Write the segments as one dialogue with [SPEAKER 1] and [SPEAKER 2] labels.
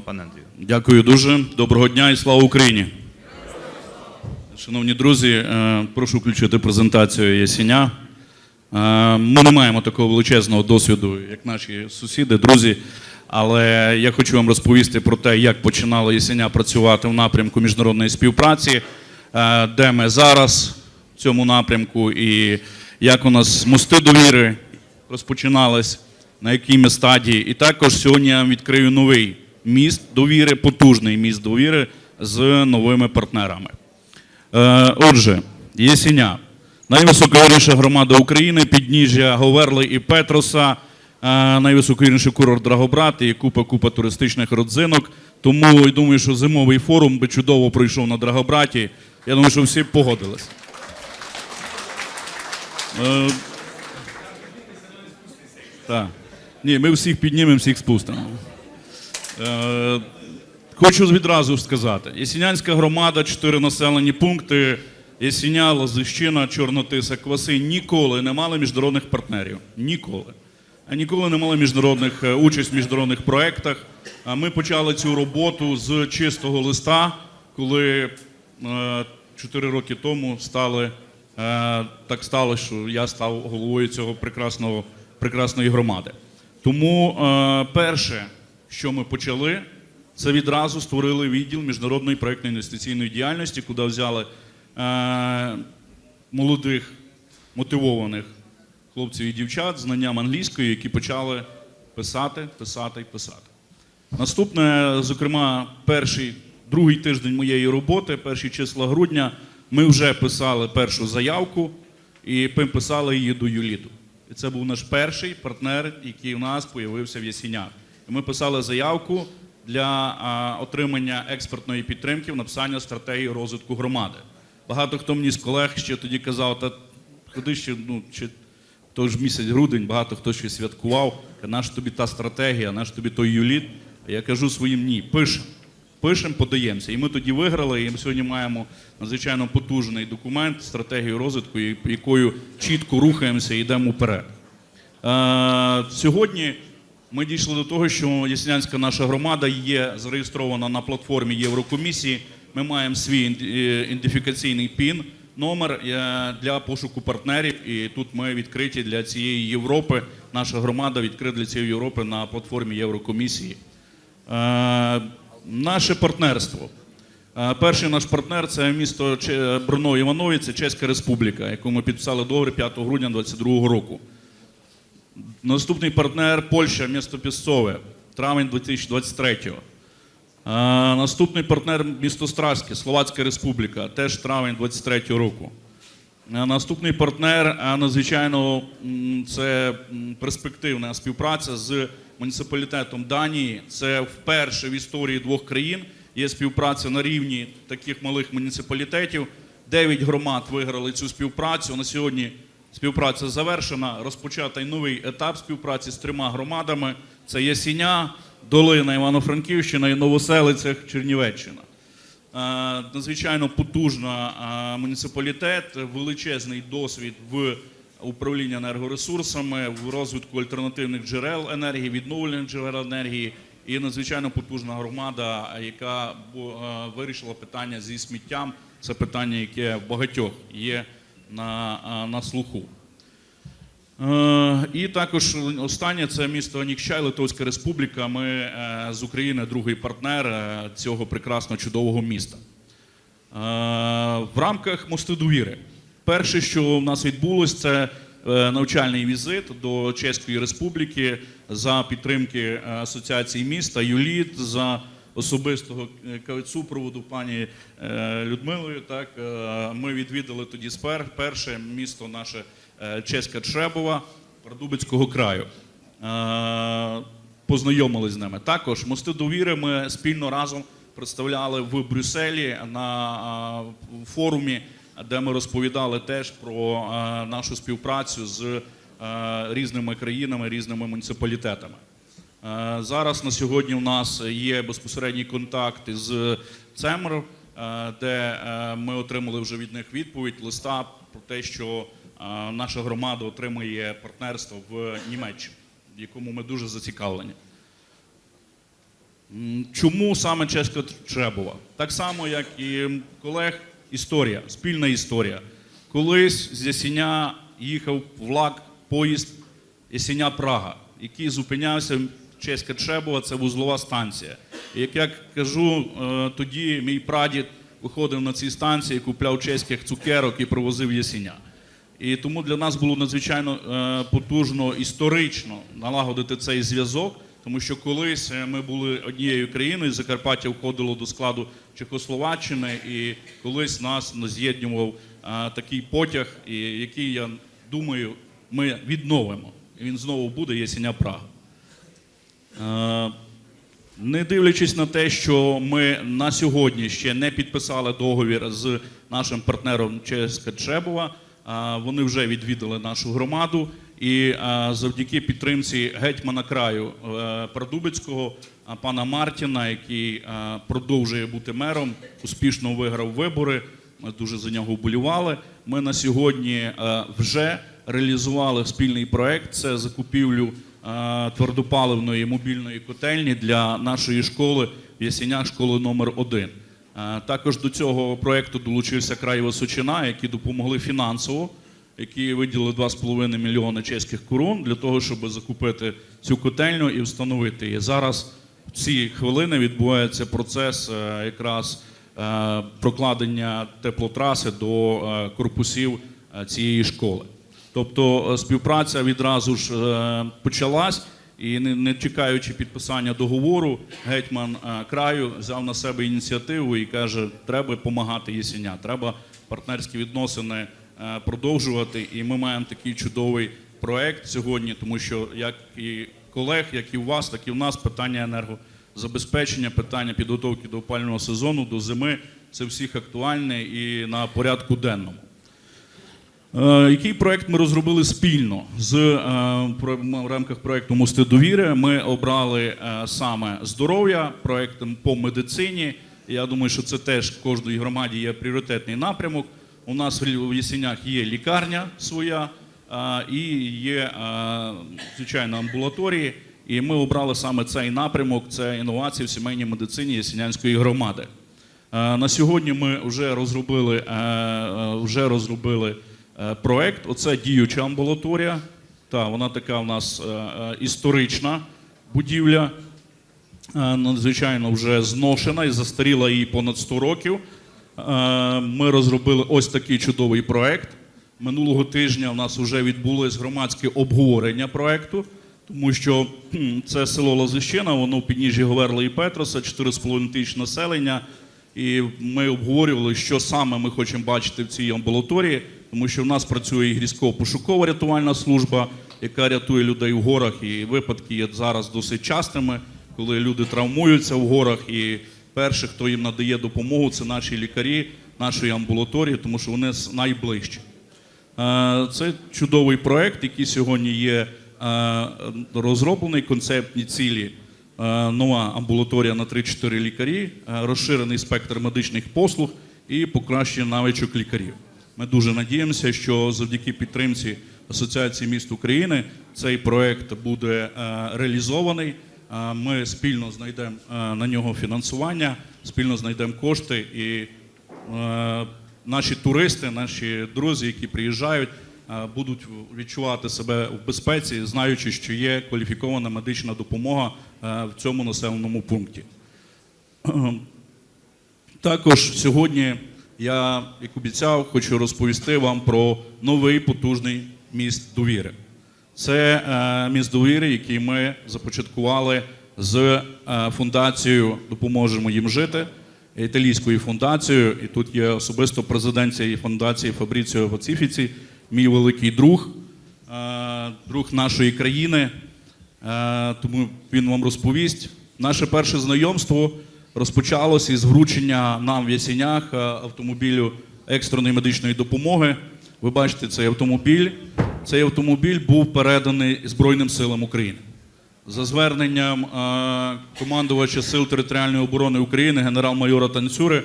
[SPEAKER 1] слово пане.
[SPEAKER 2] Дякую дуже. Доброго дня і слава Україні. Шановні друзі, е, прошу включити презентацію Ясіня. Е, Ми не маємо такого величезного досвіду, як наші сусіди, друзі. Але я хочу вам розповісти про те, як починала Ясеня працювати в напрямку міжнародної співпраці, е, де ми зараз в цьому напрямку, і як у нас мости довіри розпочинались, на якій ми стадії. І також сьогодні я вам відкрию новий міст довіри, потужний міст довіри з новими партнерами. Е, Отже, Єсеня, найвисоковірніша громада України, підніжжя Говерли і Петроса, е, найвисоковірніший курорт Драгобрат і купа-купа туристичних родзинок. Тому я думаю, що зимовий форум би чудово пройшов на Драгобраті. Я думаю, що всі б погодились. Е, Так. Ні, ми всіх піднімемо, всіх спустимо. Е, Хочу відразу сказати: Ясінянська громада, чотири населені пункти, Ясіня, Лозищина, Чорнотиса, Кваси ніколи не мали міжнародних партнерів. Ніколи. А ніколи не мали міжнародних е, участь в міжнародних проєктах. Ми почали цю роботу з чистого листа, коли е, чотири роки тому стали, так сталося, що я став головою цього прекрасного, прекрасної громади. Тому перше, що ми почали, це відразу створили відділ міжнародної проєктної інвестиційної діяльності, куди взяли е, молодих мотивованих хлопців і дівчат знанням англійської, які почали писати, писати і писати. Наступне, зокрема, перший, другий тиждень моєї роботи, перші числа грудня, ми вже писали першу заявку і писали її до Юліту. І це був наш перший партнер, який у нас з'явився в Ясінях. Ми писали заявку для отримання експертної підтримки в написання стратегії розвитку громади. Багато хто мені з колег ще тоді казав, та куди ще, ну, чи то ж місяць грудень, багато хто ще святкував. Наш тобі та стратегія, наш тобі той юліт. Я кажу своїм ні, пишемо. Пишемо, подаємося. І ми тоді виграли, і ми сьогодні маємо надзвичайно потужний документ, стратегію розвитку, якою чітко рухаємося і йдемо вперед. Е, сьогодні ми дійшли до того, що Яснянська наша громада є зареєстрована на платформі Єврокомісії. Ми маємо свій е, ідентифікаційний пін, номер е, для пошуку партнерів. І тут ми відкриті для цієї Європи. Наша громада відкрита для цієї Європи на платформі Єврокомісії. Е, Наше партнерство. Перший наш партнер це місто Брно Іванові, це Чеська Республіка, яку ми підписали договір 5 грудня 2022 року. Наступний партнер Польща, місто Пісцове, травень 2023. Е, Наступний партнер місто Стражське, Словацька Республіка, теж травень 2023 року. Наступний партнер, надзвичайно, це перспективна співпраця з муніципалітетом Данії. Це вперше в історії двох країн є співпраця на рівні таких малих муніципалітетів. Дев'ять громад виграли цю співпрацю. На сьогодні співпраця завершена. Розпочатий новий етап співпраці з трьома громадами: це Ясіня, Долина Івано-Франківщина і Новоселицях Чернівеччина. Е, надзвичайно потужна е, муніципалітет, величезний досвід в управлінні енергоресурсами, в розвитку альтернативних джерел енергії, відновлених джерел енергії, і надзвичайно потужна громада, яка е, вирішила питання зі сміттям. Це питання, яке в багатьох є на, на слуху. Е, І також останнє це місто Нікчай, Литовська Республіка. Ми е, з України другий партнер е, цього прекрасного чудового міста. Е, В рамках мости довіри. Перше, що в нас відбулося, це е, навчальний візит до Чеської Республіки за підтримки е, Асоціації міста ЮЛІТ, за особистого е, супроводу пані е, Людмилою. Так, е, ми відвідали тоді перше місто наше Чеська Требова Продубицького краю. Познайомились з ними. Також мости довіри ми спільно разом представляли в Брюсселі на форумі, де ми розповідали теж про нашу співпрацю з різними країнами, різними муніципалітетами. Е, Зараз на сьогодні у нас є безпосередній контакт з ЦЕМР, е, де е, ми отримали вже від них відповідь листа про те, що наша громада отримує партнерство в Німеччині, в якому ми дуже зацікавлені. Чому саме Чеська Требова? Так само, як і колег, історія, спільна історія. Колись з Ясіня їхав влак, поїзд Ясіня Прага, який зупинявся Чеська Требова, це вузлова станція. І як я кажу, е, тоді мій прадід виходив на ці станції, купляв чеських цукерок і привозив Ясіня. І тому для нас було надзвичайно е, потужно історично налагодити цей зв'язок, тому що колись е, ми були однією країною, Закарпаття входило до складу Чехословаччини, і колись нас з'єднував такий потяг, який я думаю, ми відновимо. Він знову буде Єсеня Прага. Е, не дивлячись на те, що ми на сьогодні ще не підписали договір з нашим партнером Чеська Чебова, а, вони вже відвідали нашу громаду. І завдяки підтримці гетьмана краю е, Продубицького, пана Мартіна, який продовжує бути мером, успішно виграв вибори. Ми дуже за нього вболівали. Ми на сьогодні е, вже реалізували спільний проект. Це закупівлю е, твердопаливної мобільної котельні для нашої школи в Ясінях, школи номер 1 Також до цього проекту долучився край Височина, які допомогли фінансово, які виділили 2,5 мільйони чеських корон для того, щоб закупити цю котельню і встановити її. Зараз в ці хвилини відбувається процес е, якраз е, прокладення теплотраси до е, корпусів е, цієї школи. Тобто е, співпраця відразу ж е, почалась, і не, чекаючи підписання договору, гетьман е, краю взяв на себе ініціативу і каже: треба допомагати Єсеня, треба партнерські відносини продовжувати. І ми маємо такий чудовий проект сьогодні, тому що як і колег, як і у вас, так і в нас питання енергозабезпечення, питання підготовки до опалювального сезону, до зими це всіх актуальне і на порядку денному. Е, Який проект ми розробили спільно з е, в рамках проекту Мости довіри? Ми обрали е, саме здоров'я, проект по медицині. Я думаю, що це теж в кожній громаді є пріоритетний напрямок. У нас в Ясенях є лікарня своя і є звичайно амбулаторії. І ми обрали саме цей напрямок. Це інновації в сімейній медицині Ясенянської громади. На сьогодні ми вже розробили, вже розробили проект. Оце діюча амбулаторія. Та, вона така у нас е, е, історична будівля, е, надзвичайно вже зношена і застаріла їй понад 100 років. Е, Ми розробили ось такий чудовий проект. Минулого тижня у нас вже відбулось громадське обговорення проекту, тому що це село Лазищина, воно в підніжжі Говерла і Петроса, 4,5 тисяч населення. І ми обговорювали, що саме ми хочемо бачити в цій амбулаторії, тому що в нас працює і гірсько-пошукова рятувальна служба, яка рятує людей в горах. І випадки є зараз досить частими, коли люди травмуються в горах. І перші, хто їм надає допомогу, це наші лікарі, нашої амбулаторії, тому що вони найближчі. Е, Це чудовий проект, який сьогодні є е, розроблений, концептні цілі. Е, Нова амбулаторія на 3-4 лікарі, розширений спектр медичних послуг і покращення навичок лікарів. Ми дуже надіємося, що завдяки підтримці Асоціації міст України цей проект буде е, реалізований. Е, Ми спільно знайдемо е, на нього фінансування, спільно знайдемо кошти і наші туристи, наші друзі, які приїжджають, будуть відчувати себе в безпеці, знаючи, що є кваліфікована медична допомога в цьому населеному пункті. Також сьогодні я, як обіцяв, хочу розповісти вам про новий потужний міст довіри. Це е, міст довіри, який ми започаткували з е, фундацією Допоможемо їм жити, італійською фундацією. І тут є особисто президент цієї фундації Фабріціо Пацифіці, мій великий друг, е, друг нашої країни. Е, тому він вам розповість. Наше перше знайомство розпочалося із вручення нам в Ясінях е, автомобілю екстреної медичної допомоги. Ви бачите цей автомобіль. Цей автомобіль був переданий Збройним силам України. За зверненням е, командувача Сил територіальної оборони України генерал-майора Танцюри,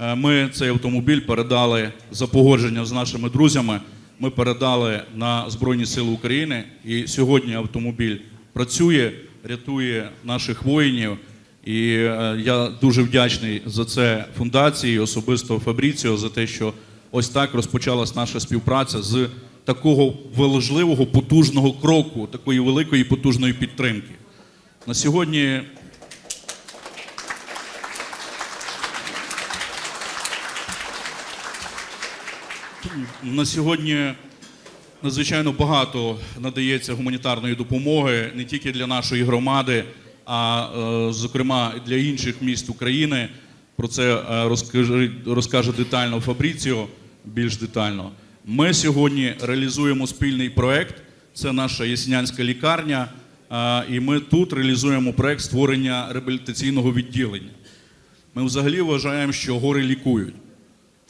[SPEAKER 2] е, ми цей автомобіль передали за погодженням з нашими друзями. Ми передали на Збройні Сили України. І сьогодні автомобіль працює, рятує наших воїнів. І е, я дуже вдячний за це фундації, особисто Фабріціо, за те, що ось так розпочалась наша співпраця з такого важливого, потужного кроку, такої великої потужної підтримки. На сьогодні на сьогодні надзвичайно багато надається гуманітарної допомоги не тільки для нашої громади, а е, зокрема для інших міст України. Про це е, розкаже, розкаже детально Фабріціо, більш детально. Ми сьогодні реалізуємо спільний проект. Це наша яснянська лікарня. е, І ми тут реалізуємо проект створення реабілітаційного відділення. Ми взагалі вважаємо, що гори лікують.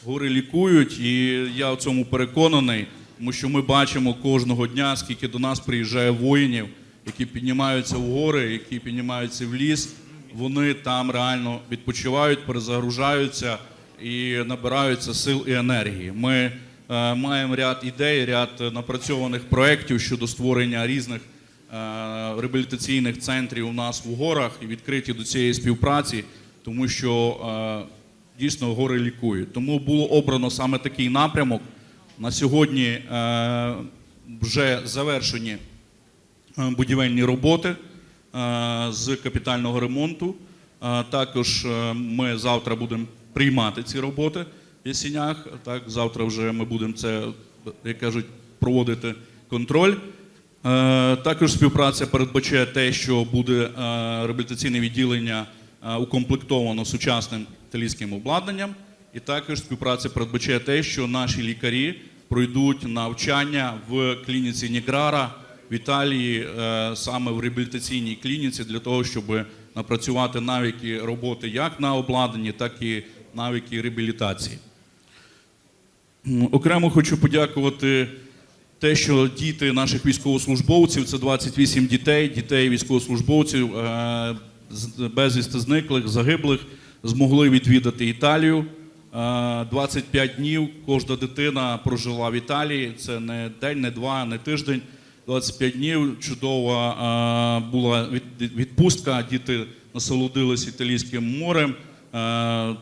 [SPEAKER 2] Гори лікують, і я в цьому переконаний, тому що ми бачимо кожного дня, скільки до нас приїжджає воїнів, які піднімаються в гори, які піднімаються в ліс. Вони там реально відпочивають, перезагружаються і набираються сил і енергії. Ми е, маємо ряд ідей, ряд напрацьованих проєктів щодо створення різних е, реабілітаційних центрів у нас в горах і відкриті до цієї співпраці, тому що е, дійсно гори лікують. Тому було обрано саме такий напрямок. На сьогодні е, вже завершені будівельні роботи е, з капітального ремонту. Е, Також е, ми завтра будемо приймати ці роботи в Ясінях. Так, завтра вже ми будемо це, як кажуть, проводити контроль. Е, Також співпраця передбачає те, що буде е, реабілітаційне відділення е, укомплектовано сучасним італійським обладнанням. І також співпраця передбачає те, що наші лікарі пройдуть навчання в клініці Ніграра в Італії, е, саме в реабілітаційній клініці, для того, щоб напрацювати навики роботи як на обладнанні, так і навики реабілітації. Окремо хочу подякувати те, що діти наших військовослужбовців, це 28 дітей, дітей військовослужбовців, е, безвісти зниклих, загиблих, змогли відвідати Італію. Е, 25 днів кожна дитина прожила в Італії. Це не день, не два, не тиждень. 25 днів чудова була відпустка. Діти насолодились італійським морем,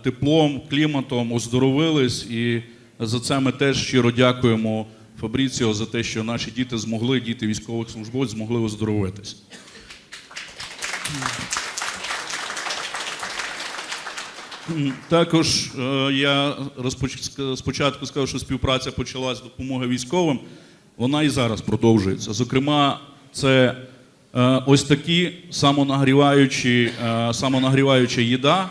[SPEAKER 2] теплом, кліматом, оздоровились. І за це ми теж щиро дякуємо Фабріціо за те, що наші діти змогли, діти військових службовців змогли оздоровитись. Також е, я спочатку сказав, що співпраця почалась з допомоги військовим. Вона і зараз продовжується. Зокрема, це е, ось такі самонагріваючі, е, самонагріваюча їда.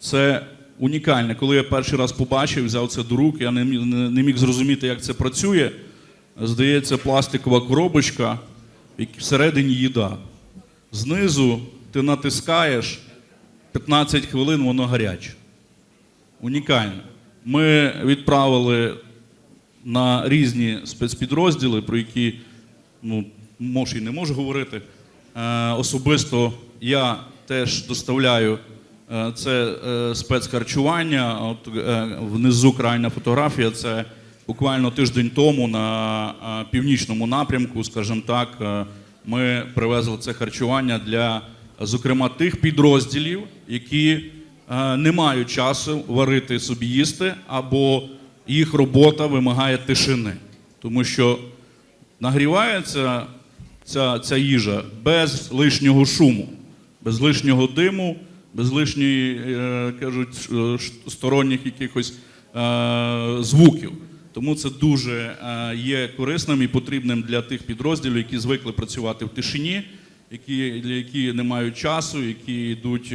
[SPEAKER 2] Це унікальне. Коли я перший раз побачив, взяв це до рук, я не не, не міг зрозуміти, як це працює. Здається, пластикова коробочка, всередині їда. Знизу ти натискаєш, 15 хвилин воно гаряче. Унікально. Ми відправили на різні спецпідрозділи, про які ну, може і не можу говорити. Е, особисто я теж доставляю е, це е, спецхарчування. От внизу крайня фотографія. Це буквально тиждень тому на північному напрямку, скажімо так, ми привезли це харчування для, зокрема, тих підрозділів, які не мають часу варити собі їсти, або їх робота вимагає тишини. Тому що нагрівається ця, ця їжа без лишнього шуму, без лишнього диму, без лишньої, е, кажуть, е, сторонніх якихось е, звуків. Тому це дуже є корисним і потрібним для тих підрозділів, які звикли працювати в тишині, які, для які не мають часу, які йдуть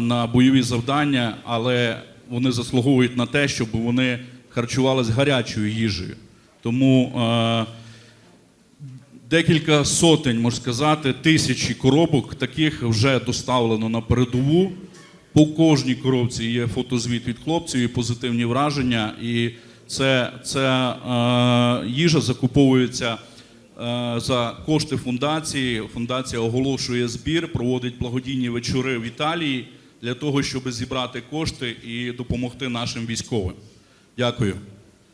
[SPEAKER 2] на бойові завдання, але вони заслуговують на те, щоб вони харчувалися гарячою їжею. Тому е, декілька сотень, можна сказати, тисячі коробок таких вже доставлено на передову. По кожній коробці є фотозвіт від хлопців і позитивні враження. І це, це е, їжа закуповується е, за кошти фундації. Фундація оголошує збір, проводить благодійні вечори в Італії для того, щоб зібрати кошти і допомогти нашим військовим. Дякую.